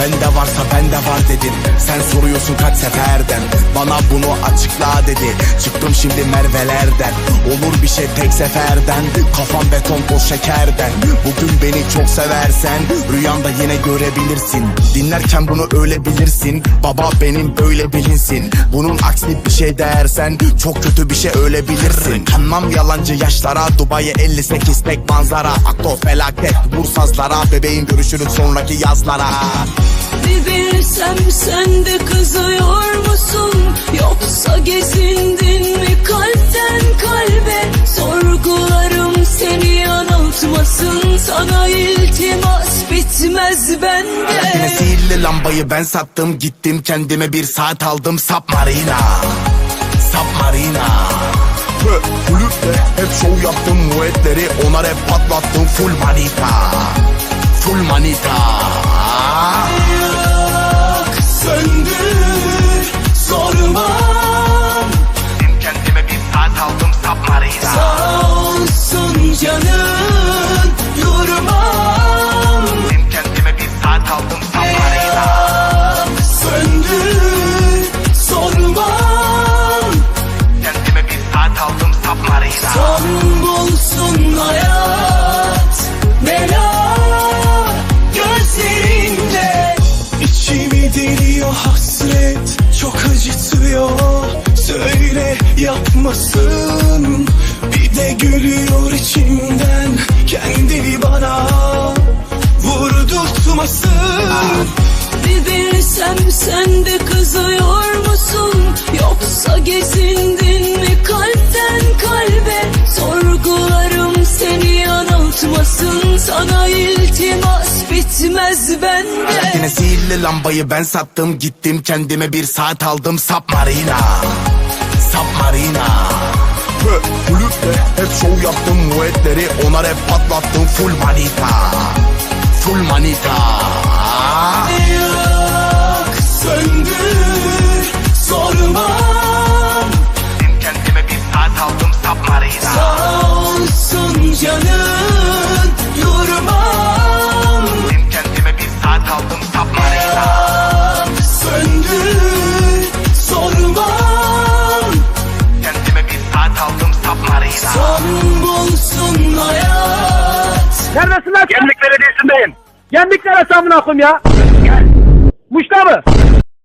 Bende varsa bende var dedin. Sen soruyorsun kaç seferden Bana bunu açıkla dedi. Çıktım şimdi Merve'lerden. Olur bir şey tek seferden. Kafam beton toz şekerden. Bugün beni çok seversen Rüyanda yine görebilirsin. Dinlerken bunu öyle bilirsin. Baba benim böyle bilinsin. Bunun aksini bir şey dersen Çok kötü bir şey öyle bilirsin. Kanmam yalancı yaşlara Dubai 58 tek manzara. Akto felaket vur sazlara Bebeğim görüşürüz sonraki yazlara. Bir bilsem sen de kızıyor gezindin mi kalpten kalbe? Sorgularım seni yanıltmasın Sana iltimas bitmez Yine bende sihirli lambayı ben sattım Gittim kendime bir saat aldım. Submarina Submarina Kulüpte hep şov yaptım muetleri Ona rap patlattım. Full manita Full manita Son bulsun hayat Bela gözlerinde. İçimi deliyor hasret Çok acıtıyor. Söyle yapmasın Bir de gülüyor içimden. Kendini bana Vurdurtmasın Bir bilsem sen de kızıyor musun? Yoksa gezindin yanıltmasın Sana iltimas bitmez bende. Yine sihirli lambayı ben sattım Gittim kendime bir saat aldım. Submarina Submarina. Kulüpte hep şov yaptım muetleri Ona rap patlattım. Full manita Full manita. Yak söndür sormam Kendime bir saat aldım Submarina. Sağ olsun canın Neredesin lan? Gemlik Belediyesi'ndeyim. Gemlik neresi amına koyayım ya? Muş'ta mı?